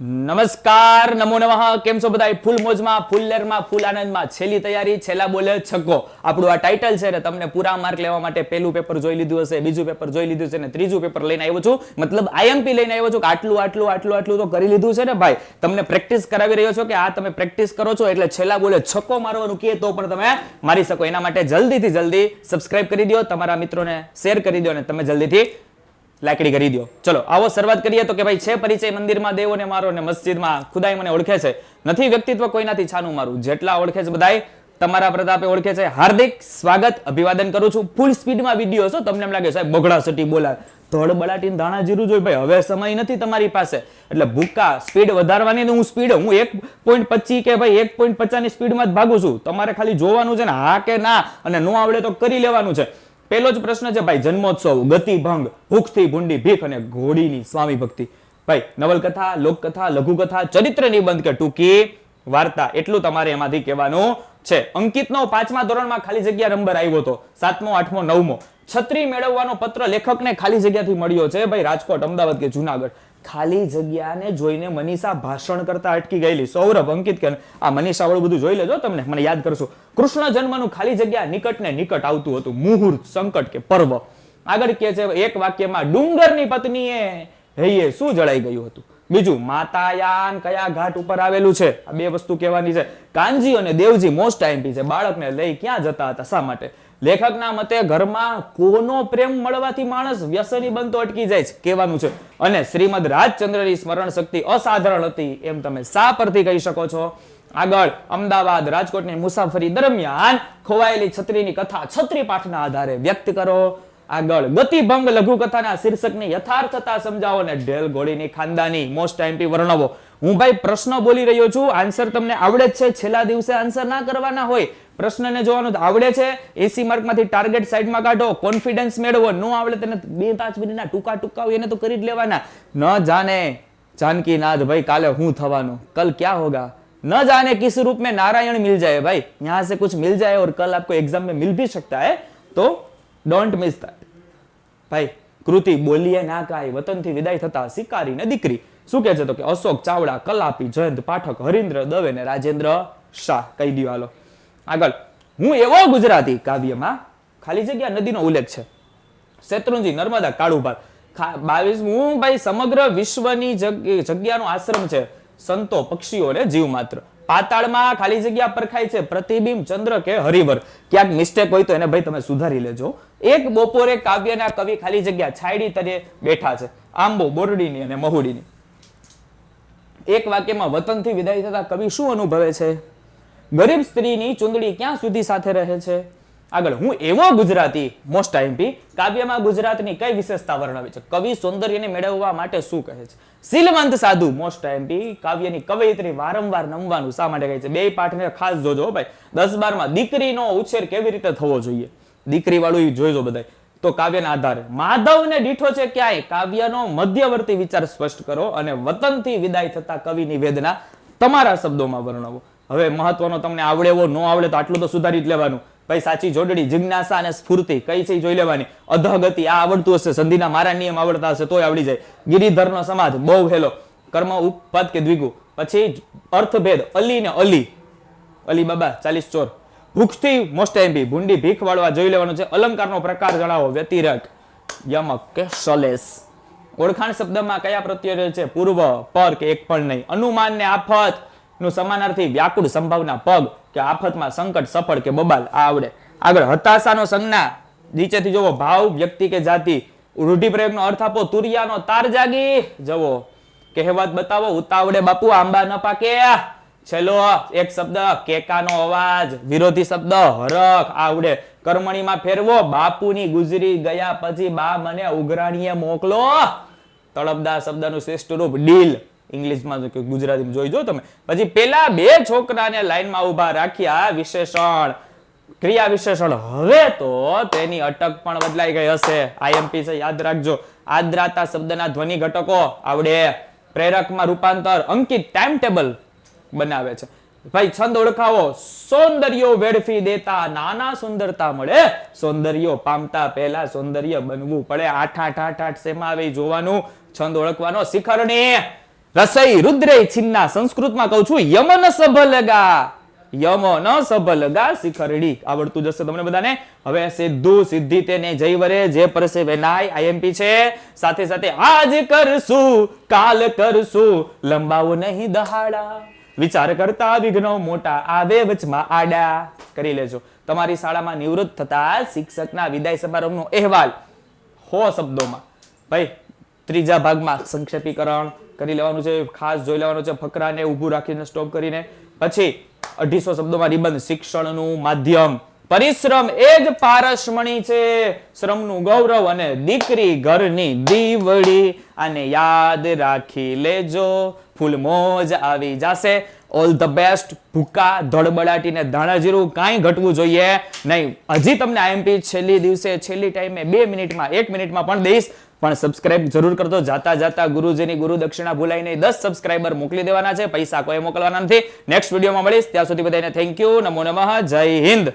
નમસ્કાર, નમો નમઃ. કેમ છો બધા ફૂલ મોજમાં, ફૂલ ફૂલ આનંદમાં. છેલ્લી તૈયારી, છેલ્લા બોલે છક્કો આપણું આ ટાઇટલ છે ને, તમને પૂરા માર્ક લેવા માટે પહેલું પેપર જોઈ લીધું હશે, બીજું પેપર જોઈ લીધું છે ને, ત્રીજું પેપર લઈને આવ્યો છું. મતલબ આઈએમપી લઈને આવ્યો છું કે આટલું આટલું આટલું આટલું તો કરી લીધું છે ને ભાઈ? તમને પ્રેક્ટિસ કરાવી રહ્યો છો કે આ તમે પ્રેક્ટિસ કરો છો? એટલે છેલ્લા બોલે છક્કો મારવાનું કહે તો પણ તમે મારી શકો. એના માટે જલ્દીથી જલ્દી સબસ્ક્રાઇબ કરી દો, તમારા મિત્રોને શેર કરી દો અને તમે જલ્દીથી લાકડી કરી દો ચલો, આવો શરૂઆત કરીએ તો કે ભાઈ છે પરિચય મંદિરમાં દેવોને મારો ને મસ્જિદમાં? ખુદાઈ મને ઓળખે છે. નથી વ્યક્તિત્વ કોઈનાથી છાનું મારું? જેટલા ઓળખે છે બધાય, તમારા પ્રતાપે ઓળખે છે. હાર્દિક સ્વાગત, અભિવાદન કરું છું. ફૂલ સ્પીડમાં વીડિયો છો તમને એમ લાગે સાહેબ, બગડા સટી બોલા ધોળ બલાટીને ધાણા જીરું જોઈ, ભાઈ, હવે સમય નથી તમારી પાસે. એટલે ભૂકા સ્પીડ વધારવાની હું સ્પીડ હું એક પોઈન્ટ પચીસ કે ભાઈ એક પોઈન્ટ પચાસની સ્પીડમાં જ ભાગું છું. તમારે ખાલી જોવાનું છે ને, હા કે ના? અને નો આવડે તો કરી લેવાનું છે. પહેલો જ પ્રશ્ન છે, ભાઈ, જન્મોત્સવ ગતિભંગ ભૂખથી ભૂંડી, ભીખ અને ઘોડીની સ્વામી ભક્તિ. ભાઈ, નવલકથા, લોકકથા, લઘુકથા, ચરિત્ર નિબંધ કે ટૂંકી વાર્તા, એટલું તમારે એમાંથી કહેવાનું છે. અંકિતનો પાંચમા ધોરણમાં ખાલી જગ્યા નંબર આવ્યો હતો સાતમો, આઠમો, નવમો. છત્રી મેળવવાનો પત્ર લેખકને ખાલી જગ્યાથી મળ્યો છે. ભાઈ, રાજકોટ, અમદાવાદ કે જુનાગઢ. ખાલી જગ્યાને જોઈને મનીષા ભાષણ કરતા અટકી ગયેલી. સૌરભ, અંકિત કે આ મનીષા વાળું બધું જોઈ લેજો તમને. મને યાદ કરશો. કૃષ્ણ જન્મનું ખાલી જગ્યા નિકટ ને નિકટ આવતું હતું. મુહૂર્ત, સંકટ કે પર્વ. આગળ કે છે, એક વાક્યમાં ડુંગરની પત્નીએ હૈયે શું જળાઈ ગયું હતું? બીજું, માતાયાન કયા ઘાટ ઉપર આવેલું છે? આ બે વસ્તુ કહેવાની છે. કાનજી અને દેવજી મોસ્ટ ટાઈમ છે. બાળકને લઈ ક્યાં જતા હતા? શા માટે? લેખકના મતે ઘરમાં કોનો પ્રેમ મળવાથી માણસ વ્યસની બનતો અટકી જાય છે. કહેવાનું છે. અને શ્રીમદ રાજચંદ્રની સ્મરણ શક્તિ અસાધારણ હતી એમ તમે શા પરથી કહી શકો છો? આગળ, અમદાવાદ રાજકોટની મુસાફરી દરમિયાન ખોવાયેલી છત્રીની કથા છત્રી પાઠના આધારે વ્યક્ત કરો. આગળ ગતિભંગ લઘુકથાના શીર્ષકની યથાર્થતા સમજાવો અને ઢેલ ઘોડીની ખાનદાની મોસ્ટ ટાઈમથી વર્ણવો હું ભાઈ પ્રશ્ન બોલી રહ્યો છું આન્સર તમને આવડે જ છે છેલ્લા દિવસે આન્સર ના કરવાના હોય પ્રશ્નને જોવાનું તો આવડે છે એસી માર્કમાંથી ટાર્ગેટ સાઈડમાં કાઢો કોન્ફિડન્સ મેળવો ન આવડે તેને બે પાંચ મિનિટના ટૂંકા ટૂંકા હોય એને તો કરી જ લેવાના ન જાને जानकी नाथ भाई काले हूं थवानो कल क्या होगा न जाने किस रूप में नारायण मिल जाए भाई यहां से कुछ मिल जाए और कल आपको एग्जाम में मिल भी सकता है तो डोंट मिस दैट ભાઈ, કૃતિ બોલીએ ના કાંઈ, વતનથી વિદાય થતા શિકારીને દીકરી. શું કહે છે તો કે અશોક ચાવડા, કલાપી, જયંત, પાઠક, હરિન્દ્ર, દવે ને રાજેન્દ્ર શાહ. કહી દો હાલો. આગળ. હું એવો ગુજરાતી કાવ્યમાં ખાલી જગ્યા નદીનો ઉલ્લેખ છે. શેત્રુંજી, નર્મદા કાળુભાર બાવીસ હું ભાઈ, સમગ્ર વિશ્વની જગ- જગ્યાનો આશ્રમ છે. સંતો, પક્ષીઓ ને જીવ માત્ર. પાતાળમાં ખાલી જગ્યા પરખાય છે પ્રતિબિંબ ચંદ્ર કે હરિવર. ક્યાંક મિસ્ટેક હોય તો એને ભાઈ તમે સુધારી લેજો. એક બપોરે કાવ્યના કવિ ખાલી જગ્યા છાયડી તરે બેઠા છે. આંબો, બોરડીની અને મહુડીની. એક વાક્યમાં વતનથી વિદાય થતા કવિ શું અનુભવે છે? ગરીબ સ્ત્રીની ચુંદડી ક્યાં સુધી સાથે રહે છે? આગળ હું એવો ગુજરાતી મોસ્ટ આઈમ્પી કાવ્યમાં ગુજરાતની કઈ વિશેષતા વર્ણવે છે? કવિ સૌંદર્યને મેળવવા માટે શું કહે છે? શીલવંત સાધુ મોસ્ટ આઈમ્પી કાવ્યની કવયિત્રી વારંવાર નમવાનું શા માટે કહે છે? બે પાઠને ખાસ જોજો ભાઈ. દસ બારમાં દીકરીનો ઉછેર કેવી રીતે થવો જોઈએ? દીકરી વાળું એ જોઈજો બધાય. તો કાવ્યના આધારે. માધવને દીઠો છે ક્યાંય? કાવ્યનો મધ્યવર્તી વિચાર સ્પષ્ટ કરો અને વતનથી વિદાય થતા કવિની વેદના તમારા શબ્દોમાં વર્ણવો. હવે મહત્વનો તમને આવડે એવો ન આવડે તો આટલું તો સુધારી જ લેવાનું. ભાઈ, સાચી જોડણી, જિજ્ઞાસા અને સ્ફૂર્તિ, કઈ છે જોઈ લેવાની. અધગતિ, આ આવડતું હશે. સંધિના મારા નિયમ આવડતા હશે, તોય આવડી જાય. ગિરિધરનો સમાજ, બહુ હેલો કર્મ ઉપપદ કે દ્વિગુ. પછી અર્થભેદ, અલી ને અલી. અલી બાબા, ચાલીસ ચોર. ભૂખથી મોસ્ટ એમ્પી ભૂંડી ભીખ વાળવા જોઈ લેવાનું છે. અલંકારનો પ્રકાર જણાવો, વ્યતિરક. યમક કે સલેસ ઓળખાણ શબ્દમાં કયા પ્રત્યય છે? પૂર્વ, પર કે એક પણ નહીં. અનુમાન ને આફત. નું સમાનાર્થી વ્યાકુળ સંભાવના, પગ. કે આફતમાં સંકટ સફળ કે બબાલ, આ આવડે. આગળ, હતાશાનો સંજ્ઞા. નીચેથી જોવો ભાવ, વ્યક્તિ કે જાતિ. રૂઢિપ્રયોગનો અર્થ આપો, તુરિયાનો તાર જાગી. જવો કહેવત બતાવો, ઉતાવળે બાપુ, આંબા ન પાકે. છેલ્લો એક શબ્દ, કેકાનો અવાજ. વિરોધી શબ્દ, હરખ. આવડે. કર્મણીમાં ફેરવો, બાપુની ગુજરી ગયા પછી બા મને ઉઘરાણીએ મોકલો. તળપદા શબ્દનું શ્રેષ્ઠ રૂપ, ડીલ. ઇંગ્લિશમાં જો કે ગુજરાતીમાં જોઈજો તમે. પછી પેલા બે છોકરાને લાઈનમાં ઊભા રાખ્યા વિશેષણ. ક્રિયા વિશેષણ. હવે તો તેની અટક પણ બદલાઈ ગઈ હશે. આઈએમપી છે, યાદ રાખજો. આદ્રાતા શબ્દના ધ્વનિ ઘટકો આવડે. પ્રેરકમાં રૂપાંતર અંકિત ટાઈમ ટેબલ બનાવે છે. ભાઈ, છંદ ઓળખાવો. સૌંદર્યો વેડફી દેતા નાના સુંદરતા મળે. સૌંદર્યો પામતા પહેલા સૌંદર્ય બનવું પડે. આઠ આઠ આઠ આઠ સેમાં આવે જોવાનું. છંદ ઓળખવાનો શિખરણી રસઈ રુદ્રે છિન્ના સંસ્કૃતમાં કહું છું, યમન સભલગા યમન સભલગા શિખરડી. આવડતું જશે તમને બધાને? હવે સિદ્ધુ સિદ્ધિ તેને જય વરે, જે પરસે વેનાય આઈએમપી છે. સાથે સાથે આજ કરશું, કાલ કરશું, લંબાવો નહીં દહાડા. વિચાર કરતા વિઘ્નો મોટા આવે વચમાં આડા. કરી લેજો. તમારી શાળામાં નિવૃત્ત થતા શિક્ષકના વિદાય સમારંભનો અહેવાલ હો શબ્દોમાં. ભાઈ, ત્રીજા ભાગમાં સંક્ષેપીકરણ. કરી લેવાનું છે, ખાસ જોઈ લેવાનું છે, ફકરાને ઊભું રાખીને સ્ટોપ કરીને. પછી અઢીસો શબ્દોમાં નિબંધ, શિક્ષણનું માધ્યમ. પરિશ્રમ એ જ પારસમણી છે. શ્રમનું ગૌરવ અને દીકરી ઘરની દીવડી. આને યાદ રાખી લેજો, ફૂલ મોજ આવી જાશે. ઓલ ધ બેસ્ટ ભૂકા ધડબડાટીને ધાણા જીરું કાંઈ ઘટવું જોઈએ નહીં. હજી તમને આઈએમપી છેલ્લી દિવસે, છેલ્લી ટાઈમે બે મિનિટમાં, એક મિનિટમાં પણ દઈશ. પણ સબસ્ક્રાઇબ જરૂર કરતો જાતા જાતા ગુરુજીની ગુરુ દક્ષિણા ભૂલાઈ દસ સબસ્ક્રાઇબર મોકલી દેવાના છે. પૈસા કોઈ મોકલવાના નથી. નેક્સ્ટ વિડીયોમાં મળીશ. ત્યાં સુધી બધાને થેન્ક યુ નમો નમઃ. જય હિન્દ.